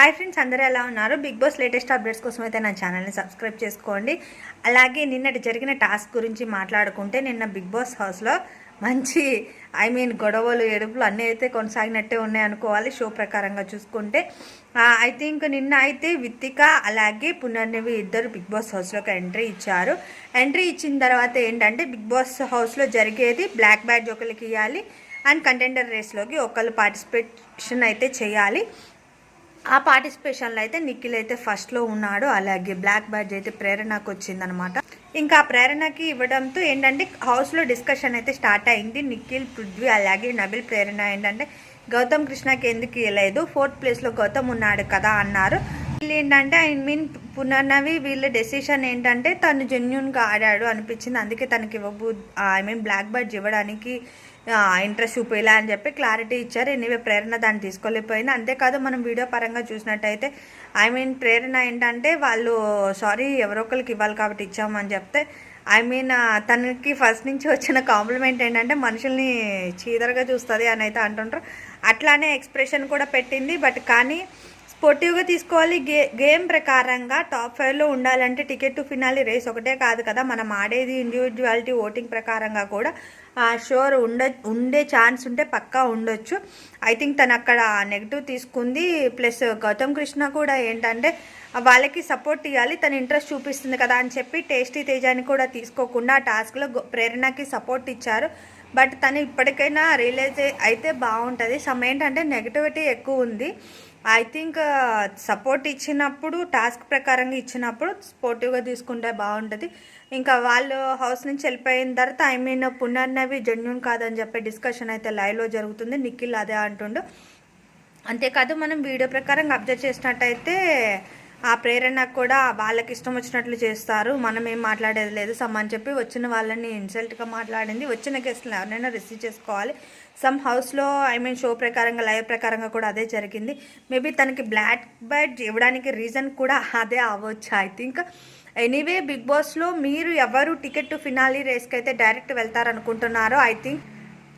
Hi friends అందరూ ఎలా ఉన్నారు? బిగ్ బాస్ లేటెస్ట్ అప్డేట్స్ కోసం అయితే నా ఛానల్ని సబ్స్క్రైబ్ చేసుకోండి. అలాగే నిన్నటి జరిగిన టాస్క్ గురించి మాట్లాడుకుంటే నిన్న బిగ్ బాస్ హౌస్లో మంచి ఐ మీన్ గొడవలు ఎడుపులు అన్నీ అయితే కొనసాగినట్టే ఉన్నాయి అనుకోవాలి షో ప్రకారంగా చూసుకుంటే. ఐ థింక్ నిన్న అయితే విత్తిక అలాగే పునర్నవి ఇద్దరు బిగ్ బాస్ హౌస్లోకి ఎంట్రీ ఇచ్చారు. ఎంట్రీ ఇచ్చిన తర్వాత ఏంటంటే బిగ్ బాస్ హౌస్లో జరిగేది బ్లాక్ బ్యాడ్జ్ ఒకరికి ఇవ్వాలి అండ్ కంటెండర్ రేస్లోకి ఒకళ్ళు పార్టిసిపేషన్ అయితే చేయాలి. ఆ పార్టిసిపేషన్లో అయితే నిఖిల్ అయితే ఫస్ట్లో ఉన్నాడు. అలాగే బ్లాక్ బ్యాడ్జ్ అయితే ప్రేరణకు వచ్చిందనమాట ఇంకా ఆ ప్రేరణకి ఇవ్వడంతో ఏంటంటే హౌస్లో డిస్కషన్ అయితే స్టార్ట్ అయింది. నిఖిల్ పృథ్వీ అలాగే నబిల్ ప్రేరణ ఏంటంటే గౌతమ్ కృష్ణకి ఎందుకు ఇవ్వలేదు ఫోర్త్ ప్లేస్లో గౌతమ్ ఉన్నాడు కదా అన్నారు. వీళ్ళు ఏంటంటే ఐ మీన్ పునర్నవి వీళ్ళ డెసిషన్ ఏంటంటే తను జెన్యున్గా ఆడాడు అనిపించింది. అందుకే తనకి ఇవ్వబు ఐ మీన్ బ్లాక్ బర్డ్స్ ఇవ్వడానికి ఇంట్రెస్ట్ చూపేలా అని చెప్పి క్లారిటీ ఇచ్చారు. ఎనీవే ప్రేరణ దాన్ని తీసుకోలేకపోయింది అంతేకాదు మనం వీడియో పరంగా చూసినట్టయితే ఐ మీన్ ప్రేరణ ఏంటంటే వాళ్ళు సారీ ఎవరో ఒకరికి ఇవ్వాలి కాబట్టి ఇచ్చామని చెప్తే ఐ మీన్ తనకి ఫస్ట్ నుంచి వచ్చిన కాంప్లిమెంట్ ఏంటంటే మనుషుల్ని చీదరగా చూస్తుంది అని అయితే అంటుంటారు అట్లానే ఎక్స్ప్రెషన్ కూడా పెట్టింది. బట్ కానీ స్పోర్టివ్గా తీసుకోవాలి. గే గేమ్ ప్రకారంగా టాప్ ఫైవ్లో ఉండాలంటే టికెట్ టు ఫినాలి రేస్ ఒకటే కాదు కదా. మనం ఆడేది ఇండివిజువాలిటీ ఓటింగ్ ప్రకారంగా కూడా షోర్ ఉండ ఉండే ఛాన్స్ ఉంటే పక్కా ఉండొచ్చు. ఐ థింక్ తను అక్కడ నెగిటివ్ తీసుకుంది. ప్లస్ గౌతమ్ కృష్ణ కూడా ఏంటంటే వాళ్ళకి సపోర్ట్ ఇవ్వాలి తను ఇంట్రెస్ట్ చూపిస్తుంది కదా అని చెప్పి టేస్టీ తేజాని కూడా తీసుకోకుండా ఆ టాస్క్లో ప్రేరణకి సపోర్ట్ ఇచ్చారు. బట్ తను ఇప్పటికైనా రియలైజ్ అయితే బాగుంటుంది. సమ్ ఏంటంటే నెగిటివిటీ ఎక్కువ ఉంది. ఐ థింక్ సపోర్ట్ ఇచ్చినప్పుడు టాస్క్ ప్రకారంగా ఇచ్చినప్పుడు స్పోర్టివ్గా తీసుకుంటే బాగుంటుంది. ఇంకా వాళ్ళు హౌస్ నుంచి వెళ్ళిపోయిన తర్వాత ఐ మీన్ పునర్నవి జెన్యున్ కాదని చెప్పే డిస్కషన్ అయితే లైవ్లో జరుగుతుంది. నిఖిల్ అదే అంటుండు. అంతేకాదు మనం వీడియో ప్రకారంగా అబ్జర్వ్ చేసినట్టయితే ఆ ప్రేరణ కూడా వాళ్ళకి ఇష్టం వచ్చినట్లు చేస్తారు. మనం ఏం మాట్లాడేది లేదు. సమ్ అని చెప్పి వచ్చిన వాళ్ళని ఇన్సల్ట్గా మాట్లాడింది. వచ్చిన గెస్ట్ని ఎవరైనా రిసీవ్ చేసుకోవాలి. సమ్ హౌస్లో ఐ మీన్ షో ప్రకారంగా లైవ్ ప్రకారంగా కూడా అదే జరిగింది. మేబీ తనకి బ్లాక్ బెడ్ ఇవ్వడానికి రీజన్ కూడా అదే అవ్వచ్చు ఐ థింక్ ఎనీవే బిగ్ బాస్లో మీరు ఎవరు టికెట్ టు ఫినాలీ రేస్కి అయితే direct వెళ్తారనుకుంటున్నారో I think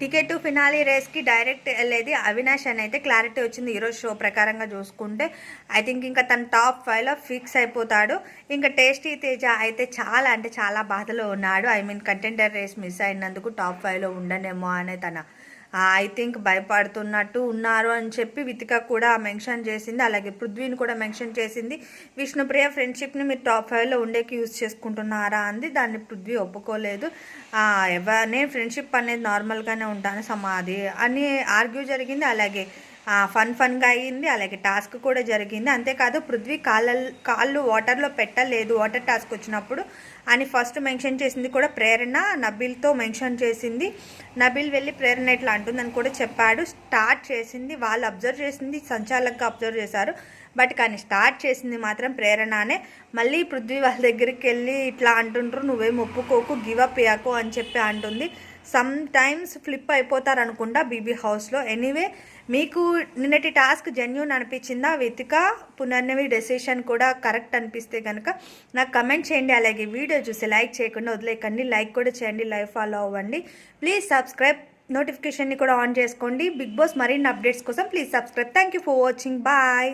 ticket to finale రేస్కి direct వెళ్ళేది అవినాష్ అని అయితే క్లారిటీ వచ్చింది ఈరోజు షో ప్రకారంగా చూసుకుంటే. ఐ థింక్ ఇంకా తన టాప్ ఫైవ్లో ఫిక్స్ అయిపోతాడు. ఇంకా టేస్టీ తేజ అయితే చాలా అంటే చాలా బాధలో ఉన్నాడు. I mean contender race miss అయినందుకు టాప్ ఫైవ్లో ఉండనేమో అనే తన ఐ థింక్ భయపడుతున్నట్టు ఉన్నారు అని చెప్పి వితిక కూడా మెన్షన్ చేసింది. అలాగే పృథ్వీని కూడా మెన్షన్ చేసింది. విష్ణుప్రియ ఫ్రెండ్షిప్ని మీరు టాప్ ఫైవ్లో ఉండేకి యూజ్ చేసుకుంటున్నారా? అంది. దాన్ని పృథ్వీ ఒప్పుకోలేదు. ఎవరినే? ఫ్రెండ్షిప్ అనేది నార్మల్గానే ఉంటాను సమాధి అని ఆర్గ్యూ జరిగింది. అలాగే ఫన్ ఫన్గా అయ్యింది. అలాగే టాస్క్ కూడా జరిగింది. అంతేకాదు పృథ్వీ కాళ్ళ కాళ్ళు వాటర్లో పెట్టలేదు వాటర్ టాస్క్ వచ్చినప్పుడు. అని ఫస్ట్ మెన్షన్ చేసింది కూడా ప్రేరణ. నబిల్తో మెన్షన్ చేసింది. నబిల్ వెళ్ళి ప్రేరణ ఇట్లా అంటుందని కూడా చెప్పాడు. స్టార్ట్ చేసింది వాళ్ళు అబ్జర్వ్ చేసింది సంచాలకుగా అబ్జర్వ్ చేశారు. బట్ కానీ స్టార్ట్ చేసింది మాత్రం ప్రేరణనే. మళ్ళీ పృథ్వీ వాళ్ళ దగ్గరికి వెళ్ళి ఇట్లా అంటుండ్రు నువ్వేం ఒప్పుకోకు గివ్ అప్ అని చెప్పి అంటుంది. సమ్ టైమ్స్ ఫ్లిప్ అయిపోతారు అనుకుంటా బీబీ హౌస్లో. ఎనీవే మీకు నిన్నటి టాస్క్ జెన్యున్ అనిపించిందా? వెతిక? పునర్నవి డెసిషన్ కూడా కరెక్ట్ అనిపిస్తే కనుక నాకు కమెంట్ చేయండి. అలాగే వీడియో చూసి లైక్ చేయకుండా వదిలేకండి లైక్ కూడా చేయండి. లైవ్ ఫాలో అవ్వండి. ప్లీజ్ సబ్స్క్రైబ్ నోటిఫికేషన్ని కూడా ఆన్ చేసుకోండి. బిగ్ బాస్ మరిన్ని అప్డేట్స్ కోసం please subscribe thank you for watching bye